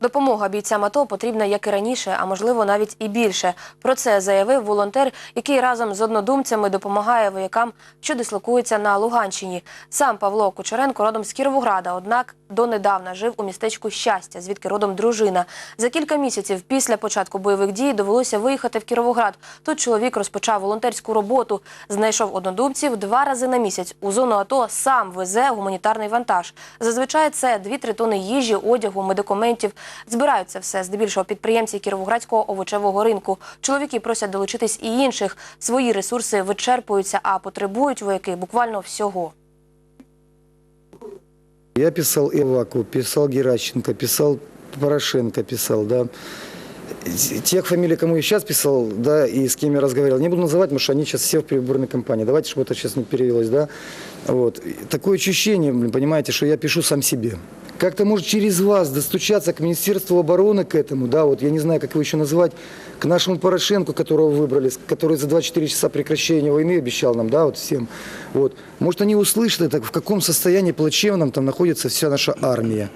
Допомога бійцям АТО потрібна як і раніше, а можливо навіть і більше. Про це заявив волонтер, який разом з однодумцями допомагає воякам, що дислокуються на Луганщині. Сам Павло Кучеренко родом з Кіровограда, однак донедавна жив у містечку Щастя, звідки родом дружина. За кілька місяців після початку бойових дій довелося виїхати в Кіровоград. Тут чоловік розпочав волонтерську роботу, знайшов однодумців два рази на місяць. У зону АТО сам везе гуманітарний вантаж. Зазвичай це 2-3 тони їжі, одягу, медикаментів. Збирають це все здебільшого підприємці Кіровоградського овочевого ринку. Чоловіки просять долучитись і інших. Свої ресурси вичерпуються, а потребують вояки буквально всього. Я писал Иваку, писал Геращенко, писал Порошенко, писал, да. Тех фамилий, кому я сейчас писал, да, и с кем я разговаривал, не буду называть, потому что они сейчас все в переборной кампании. Давайте, чтобы это сейчас не перевелось, да. Вот. И Такое ощущение, блин, понимаете, что я пишу сам себе. Как-то, может, через вас достучаться к Министерству обороны к этому, да, вот я не знаю, как его еще назвать, к нашему Порошенку, которого выбрали, с- который за 24 часа прекращения войны обещал нам, да, вот всем. Вот. Может, они услышат это, в каком состоянии плачевном там находится вся наша армия.